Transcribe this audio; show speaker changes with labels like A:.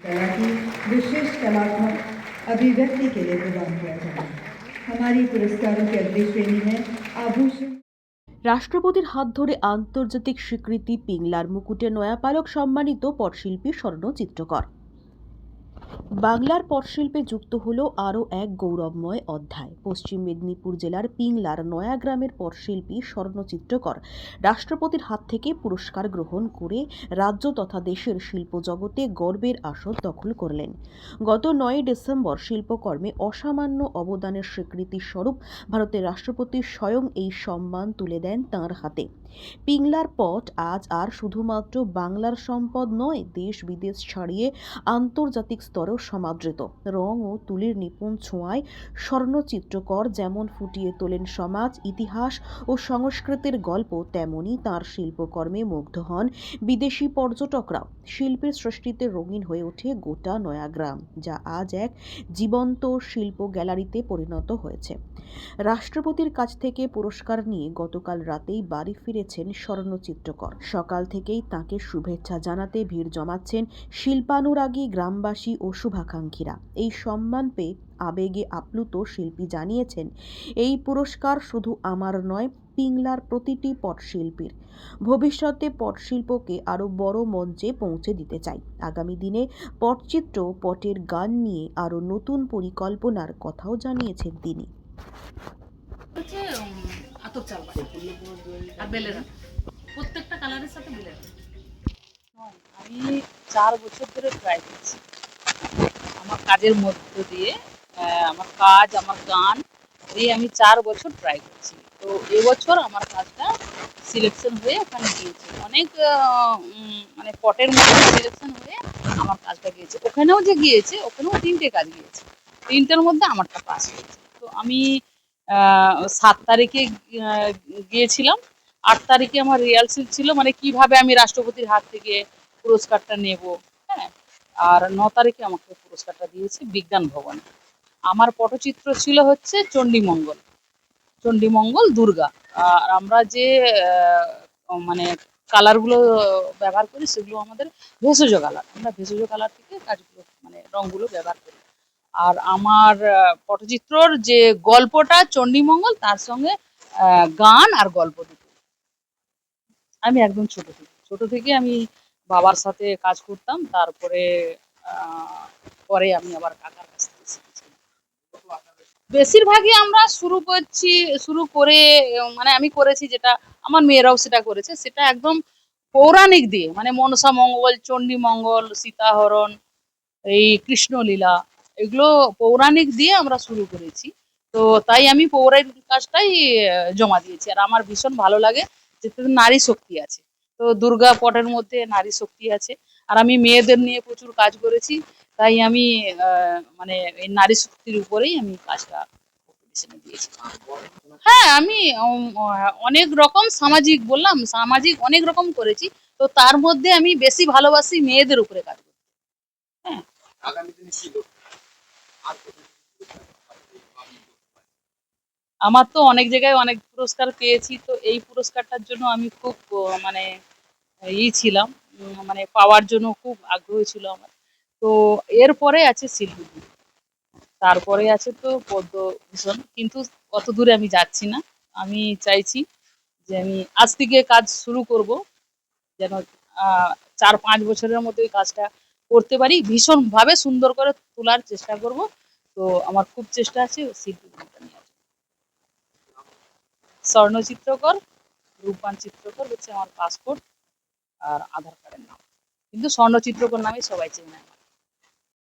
A: कला की विशेष कलात्मक अभिव्यक्ति के लिए प्रदान किया जाएगा हमारी पुरस्कारों की अगली श्रेणी है आभूषण
B: রাষ্ট্রপতির হাত ধরে আন্তর্জাতিক স্বীকৃতি পিংলার মুকুটে নয়াপালক সম্মানিত পটশিল্পী স্বর্ণ চিত্রকর বাংলার পটশিল্পে যুক্ত হলো আরও এক গৌরবময় অধ্যায়। পশ্চিম মেদিনীপুর জেলার পিংলার নয়াগ্রামের পটশিল্পী স্বর্ণচিত্রকর রাষ্ট্রপতির হাত থেকে পুরস্কার গ্রহণ করে রাজ্য তথা দেশের শিল্প জগতে গর্বের আসন দখল করলেন। গত নয় ডিসেম্বর শিল্পকর্মে অসামান্য অবদানের স্বীকৃতি স্বরূপ ভারতের রাষ্ট্রপতি স্বয়ং এই সম্মান তুলে দেন তাঁর হাতে। পিংলার পট আজ আর শুধুমাত্র বাংলার সম্পদ নয় দেশ বিদেশ ছাড়িয়ে আন্তর্জাতিক স্তরেও সমাদৃত। রং ও তুলির নিপুণ ছোঁয়ায় স্বর্ণচিত্রকর যেমন ফুটিয়ে তোলেন সমাজ, ইতিহাস ও সংস্কৃতির গল্প, তেমনি তার শিল্পকর্মে মুগ্ধ হন বিদেশি পর্যটকরাও শিল্পের সৃষ্টিতে রঙিন হয়ে ওঠে গোটা নয়াগ্রাম, যা আজ এক জীবন্ত শিল্প গ্যালারিতে পরিণত হয়েছে। রাষ্ট্রপতির কাছ থেকে পুরস্কার নিয়ে গতকাল রাতেই বাড়ি ফিরেছেন স্বর্ণচিত্রকর। সকাল থেকেই তাকে শুভেচ্ছা জানাতে ভিড় জমাচ্ছেন শিল্পানুরাগী গ্রামবাসী ও শুভাকাঙ্ক্ষীরা। এই সম্মান পেয়ে আবেগে আপ্লুত শিল্পী জানিয়েছেন এই পুরস্কার শুধু আমার নয় পিংলার প্রতিটি পটশিল্পীর। ভবিষ্যতে পটশিল্পকে আরও বড় মঞ্চে পৌঁছে দিতে চাই। আগামী দিনে পটচিত্র পটের গান নিয়ে আরও নতুন পরিকল্পনার কথাও জানিয়েছেন তিনি।
C: প্রত্যেকটা কালারের সাথে আমি চার বছর ধরে ট্রাই করছি। আমার কাজের মধ্য দিয়ে আমার কাজ, আমার গান দিয়ে আমি চার বছর ট্রাই করছি। তো এবছর আমার কাজটা সিলেকশন হয়ে ওখানে গিয়েছে। অনেক মানে পটের মধ্যে সিলেকশন হয়ে আমার কাজটা গিয়েছে। ওখানেও যে গিয়েছে, ওখানেও তিনটে কাজ গিয়েছে। তিনটের মধ্যে আমারটা পাস হয়েছে। তো আমি সাত তারিখে গিয়েছিলাম। আট তারিখে আমার রিহার্সেল ছিল মানে কীভাবে আমি রাষ্ট্রপতির হাত থেকে পুরস্কারটা নেব আর ন তারিখে আমাকে পুরস্কারটা দিয়েছে বিজ্ঞান ভবনে। আমার পটচিত্র ছিল হচ্ছে চণ্ডীমঙ্গল চণ্ডীমঙ্গল দুর্গা। আর আমরা যে মানে কালারগুলো ব্যবহার করি সেগুলো আমাদের ভেষজ কালার। আমরা ভেষজ কালার থেকে কাজগুলো মানে রঙগুলো ব্যবহার করি। আর আমার পটচিত্রর যে গল্পটা চণ্ডীমঙ্গল, তার সঙ্গে গান আর গল্প দুটো। আমি একদম ছোট থেকে ছোট থেকে আমি বাবার সাথে কাজ করতাম, তারপরে পরে আমি আবার কাকার কাছ থেকে শিখেছি। বেশিরভাগই আমরা শুরু করছি, শুরু করে মানে আমি করেছি যেটা আমার মেয়েরাও সেটা করেছে, সেটা একদম পৌরাণিক দিয়ে মানে মনসা মঙ্গল, চণ্ডী মঙ্গল, সীতাহরণ, এই কৃষ্ণলীলা, এগুলো পৌরাণিক দিয়ে আমরা শুরু করেছি। তো তাই আমি পৌরাণিক কাজটাই জমা দিয়েছি। আর আমার ভীষণ ভালো লাগে যেতে নারী শক্তি আছে। তো দুর্গা পটের মধ্যে নারী শক্তি আছে। আর আমি মেয়েদের নিয়ে প্রচুর কাজ করেছি, তাই আমি মানে এই নারী শক্তির উপরেই আমি কাজটা দিয়েছি। হ্যাঁ আমি অনেক রকম সামাজিক বললাম, সামাজিক অনেক রকম করেছি, তো তার মধ্যে আমি বেশি ভালোবাসি মেয়েদের উপরে কাজ করতে।
D: আগামী দিনে কি লক্ষ্য? আর কোথায়
C: আমার তো অনেক জায়গায় অনেক পুরস্কার পেয়েছি, তো এই পুরস্কারটার জন্য আমি খুব মানে ই ছিলাম মানে পাওয়ার জন্য খুব আগ্রহ ছিল আমার। তো এরপরে আছে শিল্পী তারপরে আছে তো পদ্মভূষণ, কিন্তু অত দূরে আমি যাচ্ছি না। আমি চাইছি যে আমি আজ থেকে কাজ শুরু করব, যেন চার পাঁচ বছরের মধ্যে ওই কাজটা করতে পারি। ভীষণভাবে সুন্দর করে তোলার চেষ্টা করব। তো আমার খুব চেষ্টা আছে শিল্পী। স্বর্ণ চিত্রকর রূপবান চিত্রকর হচ্ছে আমার পাসপোর্ট আর আধার কার্ডের নাম কিন্তু স্বর্ণ চিত্রকর নামে সবাই চেনে।